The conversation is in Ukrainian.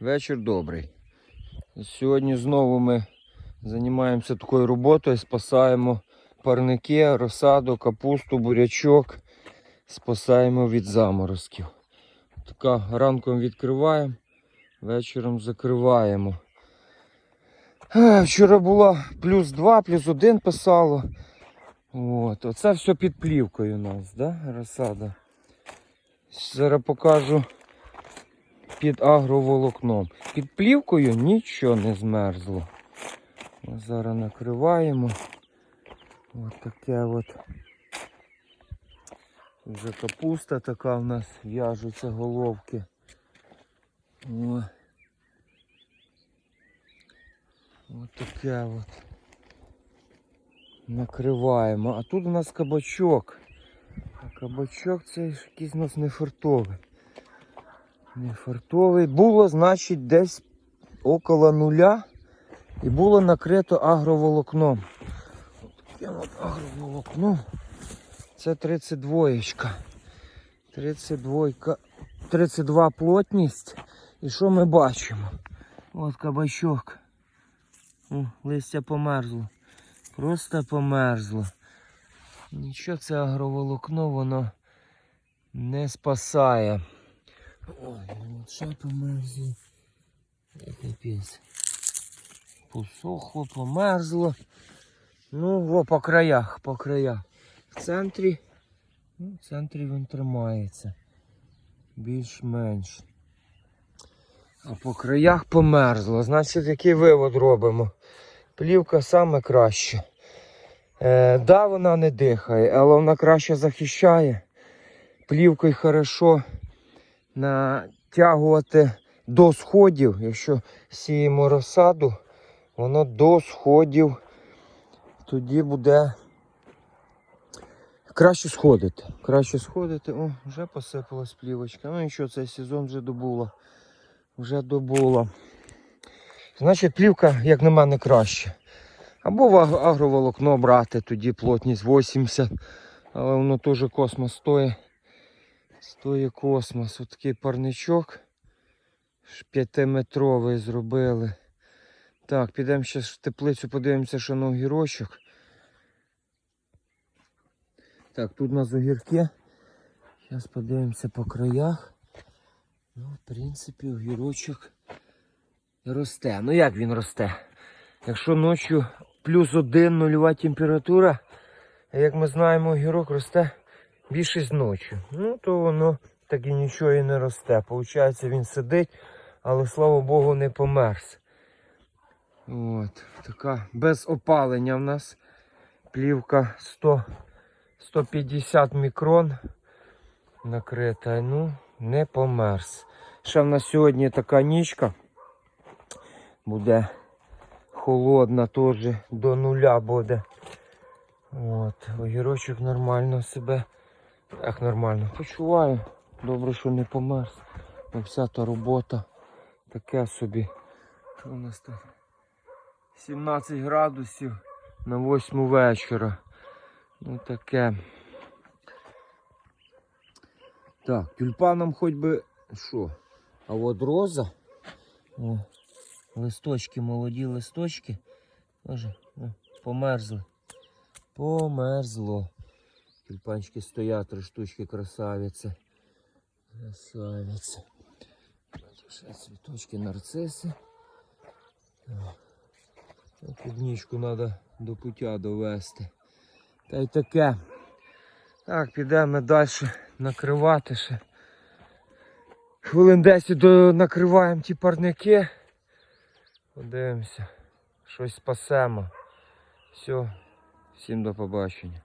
Вечір добрий. Сьогодні знову ми займаємося такою роботою, спасаємо парники, розсаду, капусту, бурячок. Спасаємо від заморозків. Така ранком відкриваємо, вечором закриваємо. Е, Вчора було плюс 2, плюс 1 писало. От, оце все під плівкою у нас, да, розсада. Зараз покажу під агроволокном. Під плівкою нічого не змерзло. Ось Зараз накриваємо. Ось таке от. Вже капуста така в нас в'яжуться головки. О. Ось таке от. Накриваємо. А тут у нас кабачок. А кабачок це якийсь у нас не фартовий. Не фартовий. Було, значить, десь около нуля. І було накрито агроволокном. Таке от агроволокно. Це 32. 32. 32 плотність. І що ми бачимо? От кабачок. О, листя померзло. Просто померзло. Нічого це агроволокно воно не спасає. Ой, от ще померзло. Капець. Посохло, померзло. Ну, о, по краях, по краях. В центрі, ну, в центрі він тримається. Більш-менш. А по краях померзло. Значить, який вивод робимо? Плівка саме краще. Е, да, вона не дихає, але вона краще захищає. Плівкою хорошо натягувати до сходів. Якщо сіємо розсаду, воно до сходів тоді буде краще сходити. Краще сходити. О, вже посипалась плівочка. Ну нічого, цей сезон вже добула. Вже добула. Значить, плівка, як на мене, краще. Або в агроволокно брати, тоді плотність 80. Але воно теж космос стоїть. Стоїть космос. Ось такий парничок. П'ятиметровий зробили. Так, підемо ще в теплицю, подивимося, що на огірочок. Так, тут у нас огірки. Зараз подивимося по краях. Ну, в принципі, огірочок росте. Ну як він росте? Якщо ночі плюс один нульова температура, як ми знаємо, огірок росте більшість ночі. Ну, то воно так і нічого і не росте. Получається, він сидить, але слава Богу, не померз. От, така без опалення в нас. Плівка 100, 150 мікрон накрита. Ну, не померз. Ще в нас сьогодні така нічка. Буде холодна теж до нуля буде. От, огірочок нормально себе. Як нормально. Почуваю. Добре, що не померз. Ну, Вся та робота таке собі. Що у нас тут? 17 градусів на 8 вечора. Ну таке. Так, тюльпаном хоч би що? А от роза. О, листочки, молоді листочки. Може, о, померзли. Померзло. Тюльпанчики стоять, три штучки красавиці. Красавиці. Ще цвіточки нарциси. Ну, Клубничку треба до пуття довести. Та й таке. Так, підемо далі накривати ще. Хвилин 10 накриваємо ті парники. Подивимося. Щось спасемо. Все, всім до побачення.